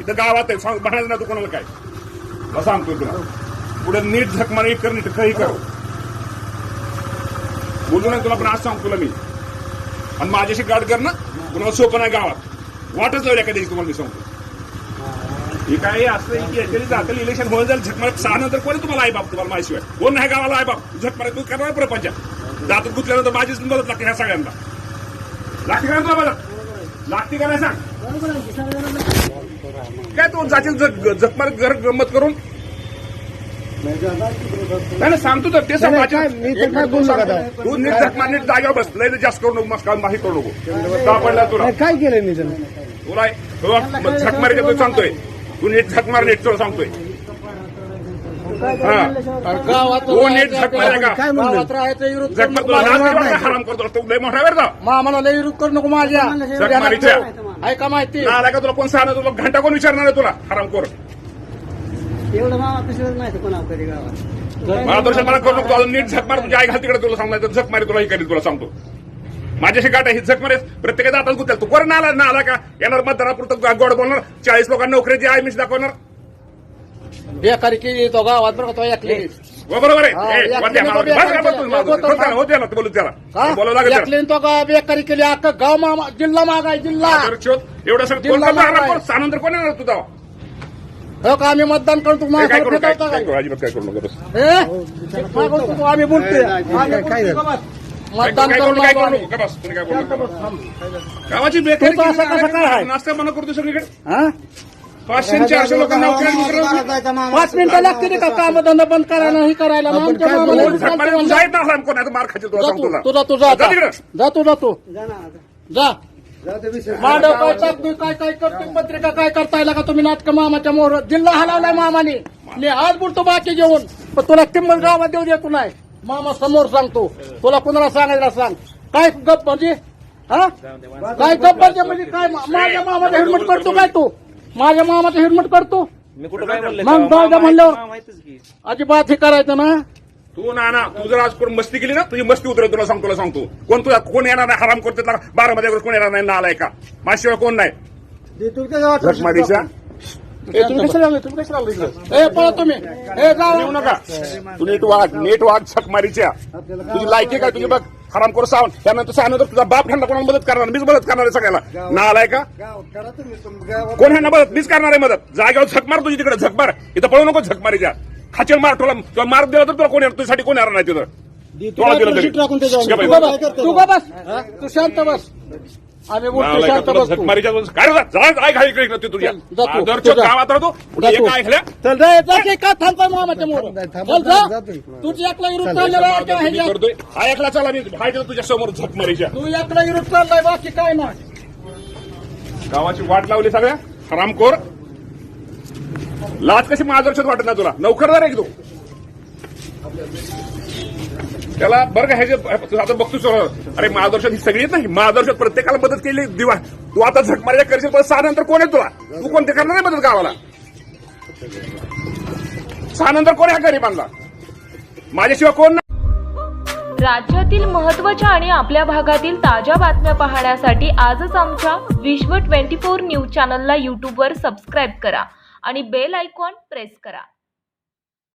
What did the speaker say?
इथं गावात आहे. सांग म्हणायचं ना तू कोणाला काय. मला सांगतोय तुला पुढे नीट झकमारी कर नीट काही कर. बोलू नाही तुला पण आज सांगतो तुला मी. आणि माझ्याशी गाड कर ना. कुणाला सोपं नाही गावात. वाटच लावली कधी तुम्हाला मी सांगतो. हे काय असं की याच्याने जातील इलेक्शन होऊन जाईल झकमार सहा नंतर कोणी तुम्हाला आई बाप तुम्हाला माहिशिवाय कोण नाही गावाला आई बाप? झकमार तू करणार प्रपंच. जातात गुतल्यानंतर माझीच मदत लागते ह्या सगळ्यांना. लागते का तुला मदत. लागते का नाही सांग? काय तू जातील झकमार घर गंमत करून? नाही नाही, सांगतो तर ते सांग नाही, माझी- काय, मी तर काय बोललो का आता? तू नीट झकमार नीट जागेवर बस लय जास्त करू नको मस्त माही करू नको. का पडला तुला? नाही, काय केलं मी तुला तुला झक मारी तू सांगतोय. तू नीट झक मार नीट तुला सांगतोय. गावात तू नीट झक माराय का? काय म्हणलं? गावात राहायचं विरोध झक मार तुला लाज नाही. वाटत? हराम करतो. तू लय मोठा वेळ जा. मामाला लय विरोध करू नको माझ्या. झक मारीच्या. ऐका माहिती. आला का तुला कोण सांगणार? तुला घंटा कोण विचारणार आहे तुला? हराम कर एवढं मामा पिशवत नाही कोणा कधी गावात? मला दर्शन मला करू नको. तू अजून नीट झक मार. तुझ्या आई घाल तिकडे तुला सांगणार झक मारी तुला ही करील तुला सांगतो. माझ्याशी गाठ आहे ही झक मारे प्रत्येकाचा आता गुतेल. तू कोण आला ना आला का? येणार मतदारापुरतं गोड बोलणार. चाळीस लोकांना नोकरीची आई मिस दाखवणार. बेकारी केली तो गावात बरं का तो ऐकले हो, बरोबर हा, आहे ए, वाद्या, बस का, होतो, त्याला, हो त्याला, बोलू त्याला बोलावं लागेल त्याला. ऐकले तो गा बेकारी केली अख्खा गाव मामा जिल्हा मागाय जिल्हा तर शोध, एवढं सगळं कोण जिल्हा करणार? मागाय. कोण? सानंतर कोण येणार तुझा हो का आम्ही मतदान करतो काय करू काय माझ्यावर काय फेटावता करू काय अजिबात काय करू नका बस. मागं तू- आम्ही बोलतोय आम्ही काय- काय बोलतोय झालं? का बस? काय मतदान काय करू करू काय नको करू आम्ही. नको का बस, तुम्ही काय बोलू नका. गावाची बेकारी तू तर असं कसं काय आहे? नाश्ता बंद करतो सगळीकडे हा? पाचशे आणि चारशे लोकांना. पाच मिनिटं लागते का काम धंदा बंद करायला हे करायला. मग आमच्या मामाला. जायत ना मार जा सांगतो तू. तुझा तू जा जा. तिकडं. जा तू जा तू. जा. जा. मांडव काय टाकतोय काय काय करतोय पत्रिका काय करताय का तुम्ही नाटक मामाच्या मोहर जिल्हा हलवलाय मामाने. मी आज बोलतो बाकी जेवण पण तुला किंमत गावात देऊ देतो नाही. मामा समोर सांगतो. तुला कुणाला सांगायला सांग. काय गप म्हणजे? हा? काय गप म्हणजे म्हणजे काय मा- माझ्या मामाचा हेल्मेट करतो काय तू? माझ्या मामाचा हेल्मेट करतो मग जाऊ द्या म्हणल्यावर अजिबात हे करायचं ना. तू ना ना तू जर आज कोण मस्ती केली ना तुझी मस्ती उतरेल तुला सांगतो तुला सांगतो. कोण तुला कोण येणार नाही हराम करते बारा मध्ये कोण येणार नाही नालाय का माझ्याशिवाय कोण नाही. दे तू त्याच्या वाटलं. ए, तुम्ही कशाला आले? तुम्ही कशाला आले इकडे? ए पळा तुम्ही. ए जाऊ येऊ नका. तू नीट वाग नीट वाग झकमारीच्या तुझी लायकी काय? तुझी बघ हराम करू सावण त्यानंतर त्यानंतर तुझा बाप ह्यांना कोणाला मदत करणार? मीच मदत करणार आहे सगळ्याला. ना आलाय का? कोण ह्यांना मदत? मीच करणार आहे मदत. जागेवर झक मार तुझी तिकडे झक मार. इथं पळू नको झक मारीच्या खाचेल मार तुला. तुला मार दिला तर तुला कोण येणार? तुझ्यासाठी कोण येणार नाही तिथं? बस. तू शांत बस. आम्ही बोलतो शांत तुझ्या. गावात राहतो. एका चल जा का मामाच्या मोर? चल जा. तुझी एकला? करतोय हा ऐकला चला मी तुझ्या समोर झक मारीच्या तू एकला चाललाय बाकी काय नाही. गावाची वाट लावली सगळ्या? हरामखोर. लाज कशी मार्गदर्शक वाटत नाही तुला? नोकरदार आहे की तू त्याला बरं का ह्याचे आता बघतो सर अरे महादर्शन ही सगळी नाही. महादर्शन प्रत्येकाला मदत केली दिवा. तू आता झक मारायला करशील पण सहा नंतर कोण आहे तुला? तू कोणते करणार नाही मदत गावाला? सहा नंतर कोण आहे गरीबांना? माझ्याशिवाय कोण राज्यातील महत्त्वाच्या आणि आपल्या भागातील ताज्या बातम्या पाहण्यासाठी आजच आमच्या विश्व 24 न्यूज चॅनलला यूट्यूबवर सबस्क्राईब करा आणि बेल आयकॉन प्रेस करा.